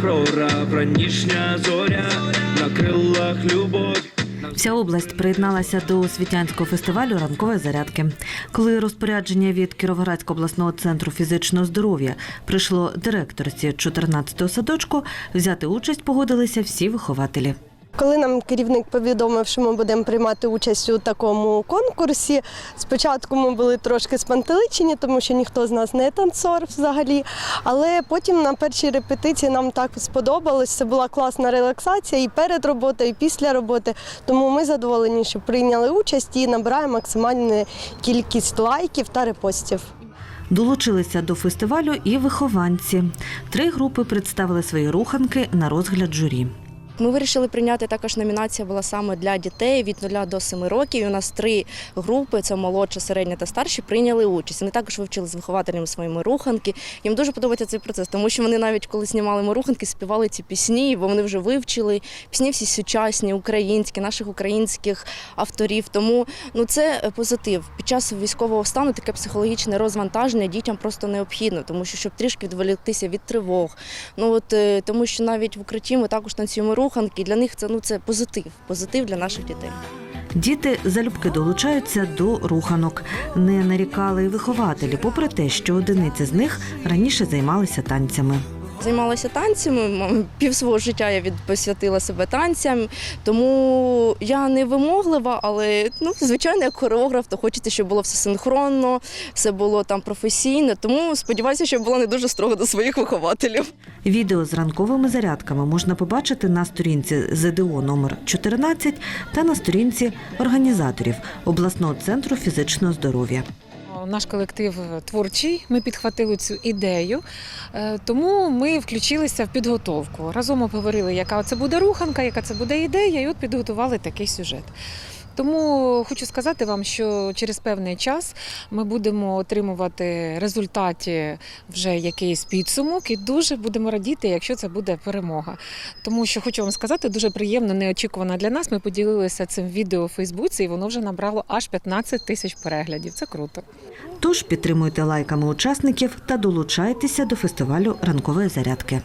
прораб, ранішня зоря, на крилах любов. Вся область приєдналася до освітянського фестивалю ранкової зарядки. Коли розпорядження від Кіровоградського обласного центру фізичного здоров'я прийшло директорці 14-го садочку, взяти участь погодилися всі вихователі. Коли нам керівник повідомив, що ми будемо приймати участь у такому конкурсі, спочатку ми були трошки спантеличені, тому що ніхто з нас не танцор взагалі. Але потім на першій репетиції нам так сподобалось. Це була класна релаксація і перед роботою, і після роботи. Тому ми задоволені, що прийняли участь і набираємо максимальну кількість лайків та репостів. Долучилися до фестивалю і вихованці. Три групи представили свої руханки на розгляд журі. Ми вирішили прийняти також номінація була саме для дітей від 0 до 7 років. І у нас три групи: це молодша, середня та старші, прийняли участь. Вони також вивчили з вихователями своїми руханки. Їм дуже подобається цей процес, тому що вони навіть коли знімали ми руханки, співали ці пісні, бо вони вже вивчили пісні всі сучасні, українські, наших українських авторів. Тому ну це е, позитив. Під час військового стану таке психологічне розвантаження дітям просто необхідно, тому що щоб трішки відволіктися від тривог. Ну от е, тому, що навіть в укритті ми також танцюємо руханки. Для них це ну це позитив, позитив для наших дітей. Діти залюбки долучаються до руханок. Не нарікали й вихователі, попри те, що одиниці з них раніше займалися танцями. Займалася танцями, пів свого життя я від посвятила себе танцям, тому я не вимоглива, але ну, звичайно, як хореограф, то хочеться, щоб було все синхронно, все було там професійно. Тому сподіваюся, що я була не дуже строго до своїх вихователів. Відео з ранковими зарядками можна побачити на сторінці ЗДО номер 14 та на сторінці організаторів обласного центру фізичного здоров'я. Наш колектив творчий. Ми підхватили цю ідею, Е, тому ми включилися в підготовку. Разом обговорили, яка це буде руханка, яка це буде ідея, і от підготували такий сюжет. Тому хочу сказати вам, що через певний час ми будемо отримувати результаті вже якийсь підсумок, і дуже будемо радіти, якщо це буде перемога. Тому що хочу вам сказати, дуже приємно, неочікувано для нас. Ми поділилися цим відео у Фейсбуці, і воно вже набрало аж 15 тисяч переглядів. Це круто. Тож підтримуйте лайками учасників та долучайтеся до фестивалю ранкової зарядки.